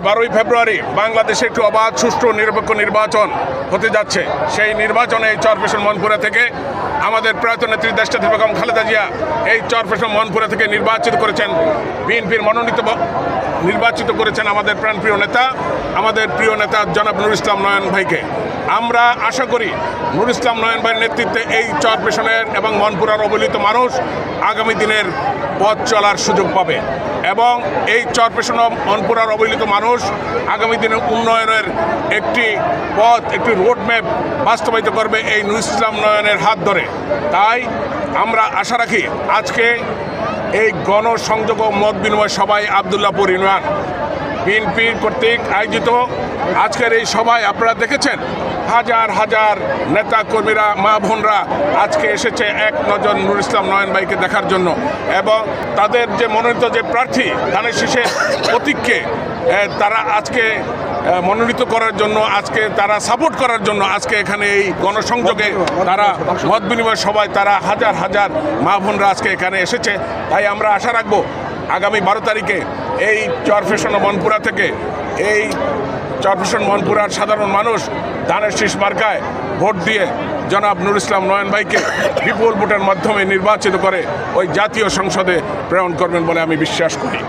বারোই ফেব্রুয়ারি বাংলাদেশে একটি অবাধ, সুষ্ঠু, নিরপেক্ষ নির্বাচন হতে যাচ্ছে। সেই নির্বাচনে এই চরপেশন মনপুরা থেকে আমাদের প্রয়াত নেত্রী দেশটাতে বেগম খালেদা জিয়া এই চরফেশন মনপুরা থেকে নির্বাচিত করেছেন বিএনপির মনোনীত নির্বাচিত করেছেন আমাদের প্রাণপ্রিয় নেতা, আমাদের প্রিয় নেতা জনাব নুর ইসলাম নয়ন ভাইকে। আমরা আশা করি নুর ইসলাম নয়ন ভাইয়ের নেতৃত্বে এই চরপেশনের এবং মনপুরার অবহেলিত মানুষ আগামী দিনের পথ চলার সুযোগ পাবে। এবং এই চরপেশন মনপুরার অবহেলিত মানুষ আগামী দিনে উন্নয়নের একটি পথ, একটি রোড ম্যাপ বাস্তবায়িত করবে এই নুর ইসলাম নয়নের হাত ধরে। তাই আমরা আশা রাখি আজকে এই গণসংযোগ ও মত বিনিময় সভায় আবদুল্লাপুর ইউনিয়ন, বিএনপি কর্তৃক আয়োজিত আজকের এই সভায় আপনারা দেখেছেন হাজার হাজার নেতা কর্মীরা মা বোনরা আজকে এসেছে এক নজর নুর ইসলাম নয়ন ভাইকে দেখার জন্য। এবং তাদের যে মনোনীত যে প্রার্থী, ধানের শীষের প্রতীককে তারা আজকে মনোনীত করার জন্য, আজকে তারা সাপোর্ট করার জন্য আজকে এখানে এই গণসংযোগে তারা মত বিনিময় সভায় তারা হাজার হাজার মা বোনরা আজকে এখানে এসেছে। তাই আমরা আশা রাখব, আগামী বারো তারিখে এই চরফেশন বনপুরা থেকে এই চরফেশন মনপুরার সাধারণ মানুষ ধানের শীষ মার্কায় ভোট দিয়ে জনাব নুর ইসলাম নয়ন ভাইকে বিপুল ভোটের মাধ্যমে নির্বাচিত করে ওই জাতীয় সংসদে প্রেরণ করবেন বলে আমি বিশ্বাস করি।